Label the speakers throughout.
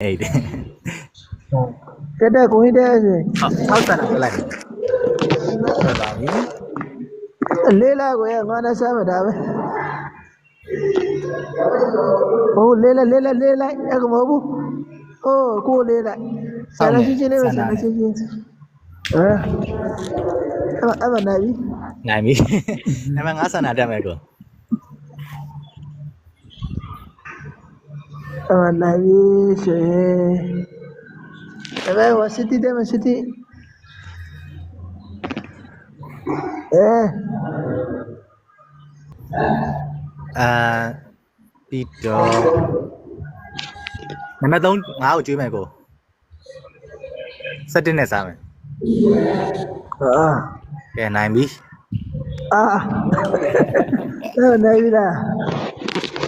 Speaker 1: အဲ့ဒီ
Speaker 2: တက်တက်ကိုဟင်းတက်ဆိုရင်
Speaker 1: ဟုတ်60နာတက်လိုက်ဟုတ်ပါပြီ
Speaker 2: လေးလာကိုရငါနဲ့ဆမ်းမတာပဲဟိုလေးလာလေးလာလေးလိုက်အဲ့ကမဟုတ်ဘူးဟိုကိုလေးလိုက်ဆန္ဒရှိချင်းလေးပဲဆန္ဒရှိချင်းဟမ်အဲ့အဲ့မနိုင်ပြီ
Speaker 1: နိုင်ပြီအဲ့မှာ50နာတက်မယ်ကို
Speaker 2: အဲ့မနိုင်ပြီဆိုရင်အဲ့ဘယ်ဝစီတီတယ်မစီတီအဲ
Speaker 1: အာပြီးတော့နံပါတ်3ငါ့ကိုကျွေးမယ်ကို ونبي ايه وسيتي ده
Speaker 2: وسيتي
Speaker 1: ايه à đi cho
Speaker 2: nè mẹ tao ngáo chui mày cô. Sao trên này sao mày à. Cái này mi à. Này mi là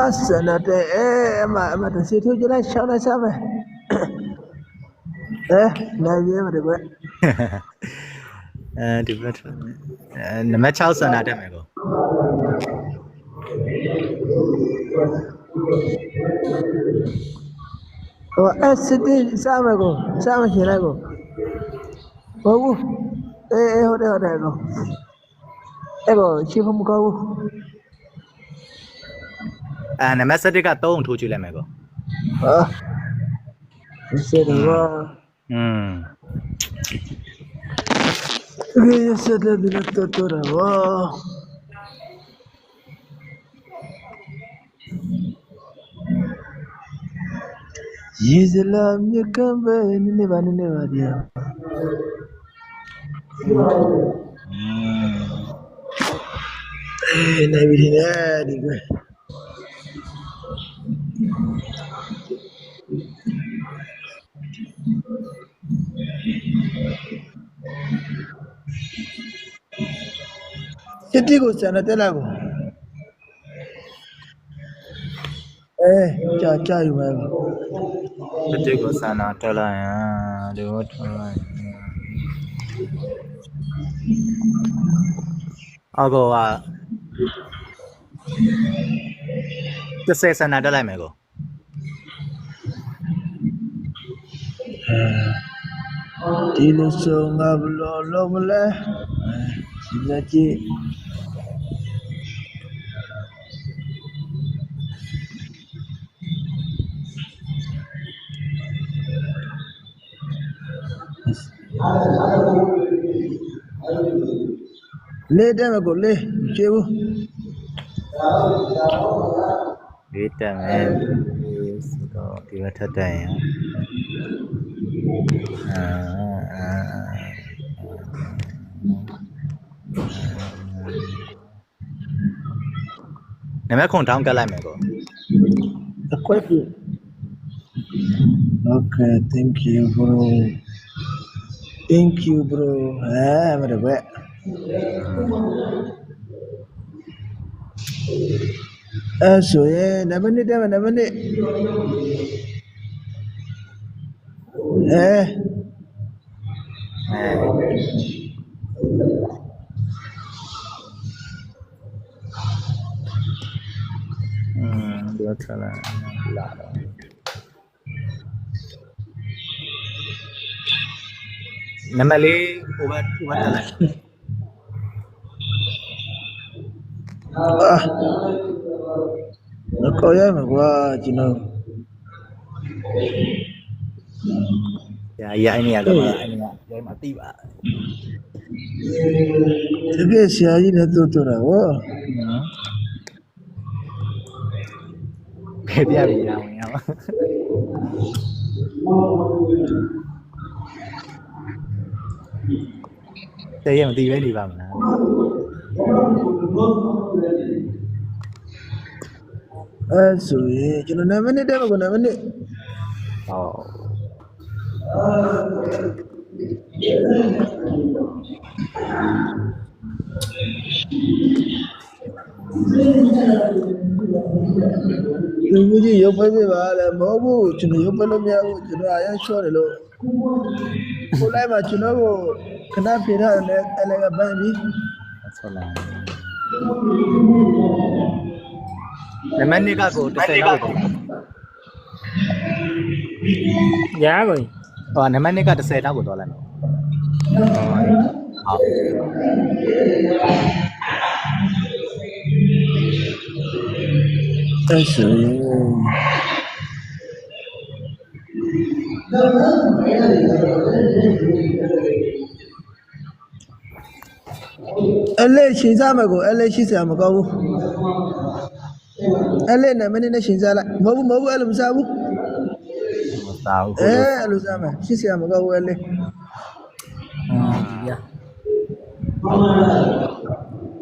Speaker 2: လားအဲအဲ့မနိုင်ပြီတကွဟောတကွ
Speaker 1: อืมငါဒီဘက်ထွက်လိုက်အာနာနာအာအော်50နာတက်လိုက်မယ်
Speaker 2: ငါစနတဲ့အဲအမအမတစီထိုးကြလိုက်ရှောင်းလိုက်စမ်းမယ်အဲနိုင်ပြီမတကွ
Speaker 1: အဲဒီဘက်ထွက်မယ်အဲနံပါတ်6ဆန္ဒတက်မယ်ကို
Speaker 2: ဟိုအစတီစမ်းမယ်ကိုစမ်းမရှင်လိုက်ကိုဟုတ်ဘူးအေးအေးဟုတ်တယ်ဟုတ်တယ်ကိုအဲ့ကိုရှိဖို့မကောင်းဘူး
Speaker 1: အဲနံပါတ်7က3ကိုထိုးကြည့်လိုက်မယ်ကို
Speaker 2: ဟာစေတော့
Speaker 1: อืม
Speaker 2: ဒီစတဲ့ဒီတော့တော်တော့ဝါရေစလာမြကံပဲန စစ်တီကိုစံတဲ့လာကိုအဲကြာကြာယူမယ်
Speaker 1: တတိကိုဆန္ဒတက်လိုက်အာဒီဘက်ထွက်လိုက်အောက်ကောက 30ဆန္ဒတက်လိုက်မယ်ကို
Speaker 2: ဒီလိုဆိုငါဘလို့လုံးမလဲဒီလက်ကြီးလေးတယ်မကိုလေးချေဘူး
Speaker 1: vitamin is motivated nè mấy
Speaker 2: con trống cái lại okay thank you bro. Thank you bro. Ah, à mày soye nabani dama nabani eh Allah Taala
Speaker 1: larang. ನನ್ನಲ್ಲಿ ಉಮರ್ ಉಮರ್ က်ထက်လိုက်လာတော့နံပါတ်လေးဟိုဘက်ဟိုဘက်တက်လိုက်
Speaker 2: အာငါကောရမှာကွာကျွန်တော်
Speaker 1: ရာရိုင်းနေရတော့အဲ့နေရရိုင်းမှာတိပါ
Speaker 2: တကယ်ဆရာကြီးနဲ့တို့တော့တာဟော
Speaker 1: နော်ဖေးပြပြရအောင်ရပါတဲ့ရမသိပဲနေပါမလား
Speaker 2: အဲဆိုရင်ကျွန်တော်9မိနစ်တည်းမကော9မိနစ်
Speaker 1: ဟုတ်
Speaker 2: လူကြီးကြီးရုပ်ပဲပြပါလေမဟုတ်ဘူးကျွန်တော်ရုပ်ပဲလို့မရဘူးကျွန်တော်အရင်ချောတယ်လို့ကိုလိုက်မှာကျွန်တော်ကိုခဏပြေထားတယ်အဲ့လည်းကပန်းပြီး
Speaker 1: ဆက်လာ နမနိကကို30လောက်တော့
Speaker 3: ရကိုကြီး
Speaker 1: ဟောနမနိက30လောက်ကိုတော့လိုက်မယ်ဟုတ်
Speaker 2: အဲ့ဆိုရင်အဲ့လေရှင်းစားမယ်ကိုအဲ့လေရှိစရာမကောင်းဘူး အဲ့လေ9မိနစ်နဲ့ရှင်းစားလိုက်မဟုတ်ဘူးမဟုတ်ဘူးအဲ့လိုမစားဘူး
Speaker 1: မစားဘူး
Speaker 2: အဲအဲ့လိုစားမယ်ရှိစရာမကောင်းဘူးအဲ့လေ
Speaker 3: ရ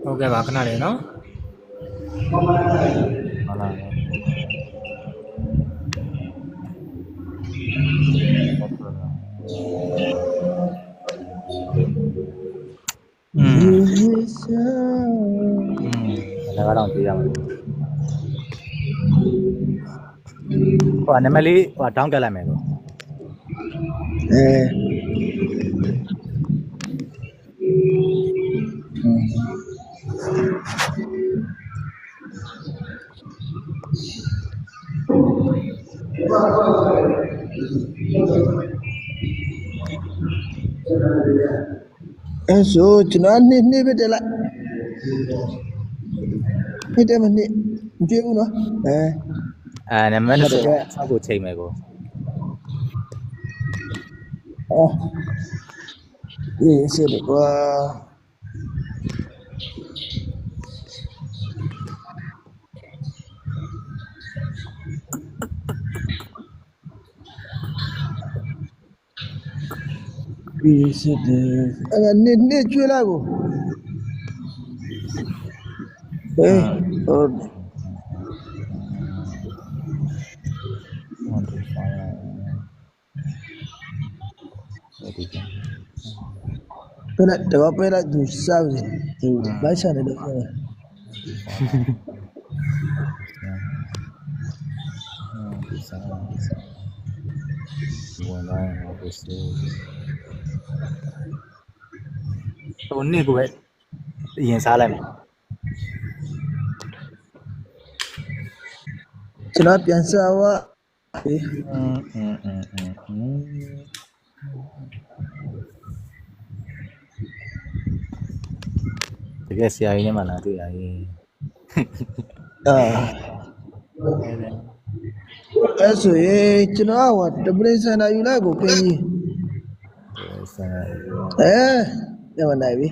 Speaker 3: ဟုတ်ကဲ့ပါခဏလေးနော်
Speaker 1: ဟုတ်လား ဟိုနမလေးဟိုတောင်းတက်လိုက်မယ်ကို
Speaker 2: အဲအဲဆိုကျွန်တော်နှစ်နှစ်ပဲတက်လိုက်နှစ်တယ်မနှစ်မကြည့်ဘူးနော်အဲ
Speaker 1: நம்ம என்ன ချိန်
Speaker 2: මේකෝ ඒ සියලු
Speaker 1: BCD ni ni cuy lagu eh ရဒီက
Speaker 2: ဘယ်နဲ့တော့ပဲလိုက်သူစားပြီသူလိုက်ချတယ်လို့ပြောတယ်
Speaker 1: ဒီဆောင်းဝင်လာတော့ဆိုဟိုနေ့ကိုပဲရင်စားလိုက်မယ်
Speaker 2: ကျွန်တော်ပြန်စားဝအေး
Speaker 1: อืมอืมอืมอืม ke ai ini mana tuh ya ai so ye kino awa dabrin sana yula
Speaker 2: go kanyi eh ya wannan abi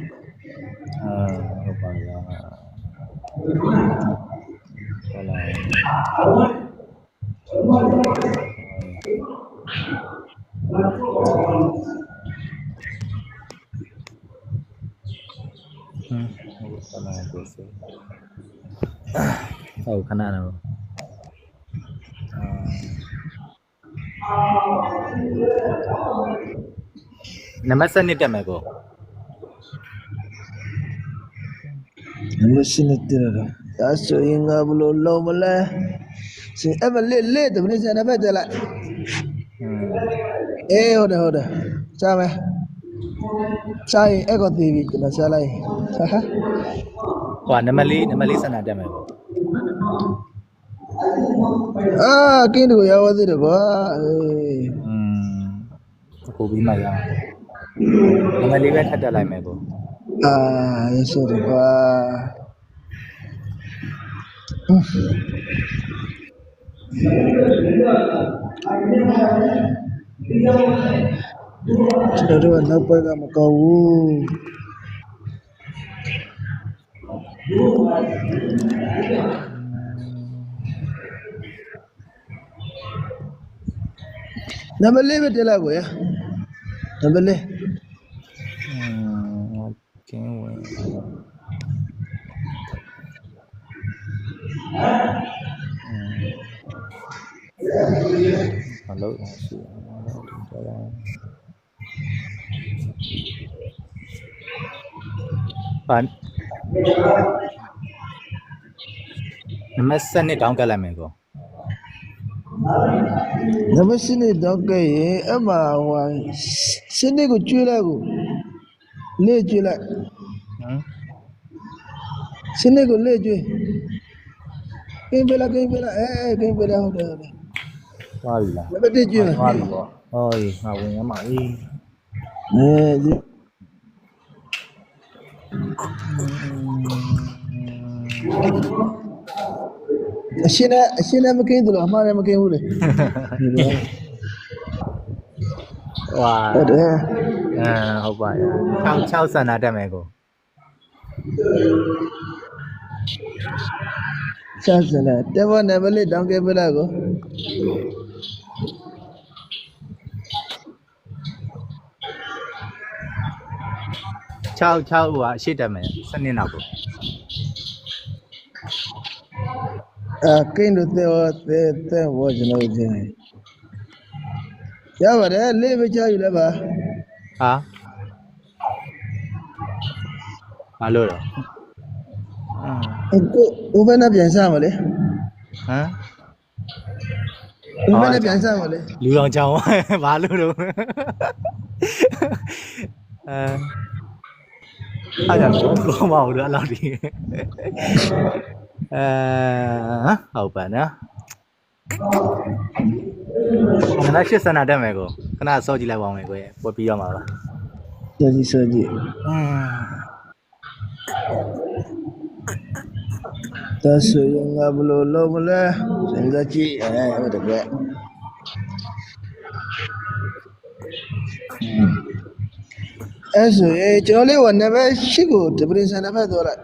Speaker 2: Hmm. औ खोनादों नंबर से नीचे मेरे nam namba shine tirara ya so yinga bulo lo
Speaker 1: mala nam eba
Speaker 2: le le da bne sana ba
Speaker 1: dala eh nam hoda chame chai ego tv kina salai ဟာဟိုနံပါတ်
Speaker 2: ၄နံပါတ်၄ဆန္ဒတက်မယ်ပေါ့အာကင်းတို့ရောသေးတယ်ကွာအေး
Speaker 1: อืมကိုပြီးမှရအောင်နံပါတ်၄ပဲထပ်တက်လိုက်မယ်ပေါ့
Speaker 2: အာရရှိတယ်ကွာကျွန်တော်တို့ကနောက်ပိုင်းကမကောက်ဘူး Naballe bai tela goya. Naballe. Okay, well. Hello, bạn နံပါတ်
Speaker 1: 7တောင်းကတ်လိုက်မယ်ကော
Speaker 2: နံပါတ်7တောင်းကတ်ရင်အမှဟိုစနစ်ကိုကျွေးလိုက်ကိုလေ့ကျွေးလိုက်
Speaker 1: ဟမ်
Speaker 2: စနစ်ကိုလေ့ကျွေးကင်းပေးလိုက်ကင်းပေးလိုက်အဲအဲကင်းပေးလိုက်ဟုတ်တယ်ဟုတ်တယ်
Speaker 1: သွားပြီလား
Speaker 2: နံပါတ်1ကျွေး
Speaker 1: သွားပြီပေါ့ဟောဒီငါဝင်ရမှာအေး
Speaker 2: အဲဒီ အရှင်းနဲ့အရှင်းနဲ့မကိန်းတယ်လို့အမှားနဲ့မကိန်းဘူးလေ
Speaker 1: ဝါ
Speaker 2: ဟုတ်တယ်
Speaker 1: အဲဟုတ်ပါရဲ့6 6ဆန္ဒတက်မယ်ကို
Speaker 2: ဆက်စနေတေဘောနံပါတ်လေးတောင်းခဲ့ပြလိုက်ကို
Speaker 1: 6 6ဟိုအရှိတက်မယ်စနစ်နောက်ကို
Speaker 2: အဲ ကိန်းတို့တဲ့တဲ့တဲ့ဘောကျွန်တော်ကြည့်ရပါတယ်လေးပဲချယူလဲပါ
Speaker 1: ဟာဘာလို့တော့အင်း
Speaker 2: ကိုဦးဘယ်နဲ့ပြန်စားမလဲ
Speaker 1: ဟမ်
Speaker 2: ဦးဘယ်နဲ့ပြန်စားမလဲ
Speaker 1: လူအောင်ကြောင်းဘာလို့တော့အဲအားကြောင့်တော့မဟုတ်တော့အဲ့လောက်ဒီ အဲဟုတ်ပါနော်ခဏရှစ်စနာတက်မယ်ကိုခဏစောကြည့်လိုက်ပါဦးမယ်ကိုရဲ့ပွက်ပြီးတော့မှာပါ
Speaker 2: စောကြည့်စောကြည့်
Speaker 1: อืม
Speaker 2: ဒါဆိုရင်ငါဘယ်လိုလုပ်မလဲစဉ်းစားကြည့်အဲဟုတ်တယ်ကွအဲဆိုရင်ကျွန်တော်လေးကနံပါတ်၈ကိုဒီပရင်ဆန်နံပါတ်တော့လိုက်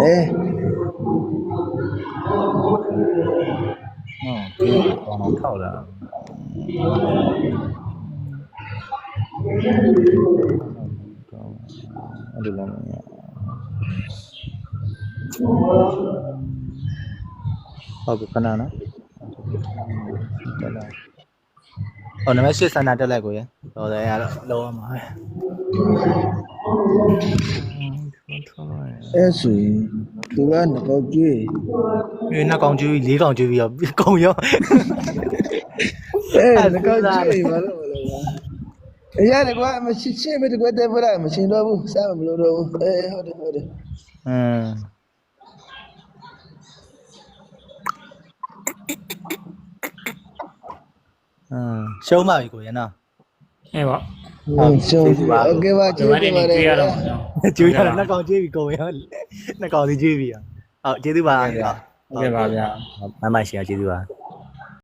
Speaker 1: thế ừ, còn khẩu là ada namanya Oke, kena na. Ở nó mới xuyên sang nào trở lại của vậy? Rồi đấy, lâu à, mà.
Speaker 2: အဲဆိုရင်သူကနှကောင်ကျွေး
Speaker 1: မင်းနှစ်ကောင်ကျွေးပြီးလေးကောင်ကျွေးပြီးတော့ကုံရော
Speaker 2: အဲနှကောင်ကျွေးဘာလို့မလုပ်လဲအရာတကွာမရှိရှိမတကွာတဲ့ဘရာမရှိတော့ဘူးစမ်းမလို့တော့ဘူးအဲဟုတ်တယ်ဟုတ်တယ်
Speaker 1: အင်းအာရှုံးပါပြီကိုရနော်
Speaker 3: အဲပေါ့
Speaker 2: ဟုတ်ရှင်းပြီโอเคပါ
Speaker 3: ဒီ
Speaker 2: ကျေး
Speaker 3: မှာ
Speaker 2: ဇူး
Speaker 3: နေ
Speaker 2: ပါတယ်
Speaker 3: တွေ့ရတော့မှာနော်
Speaker 1: ကျွေးရတာနှစ်ကောင်ကျွေးပြီကုန်ရောနှစ်ကောင်စီကျွေးပြီဟုတ်ကျေးဇူးပါဟုတ်
Speaker 3: ဟုတ်ကဲ့ပါဗျာ
Speaker 1: မမရှိအောင်ကျေးဇူးပါ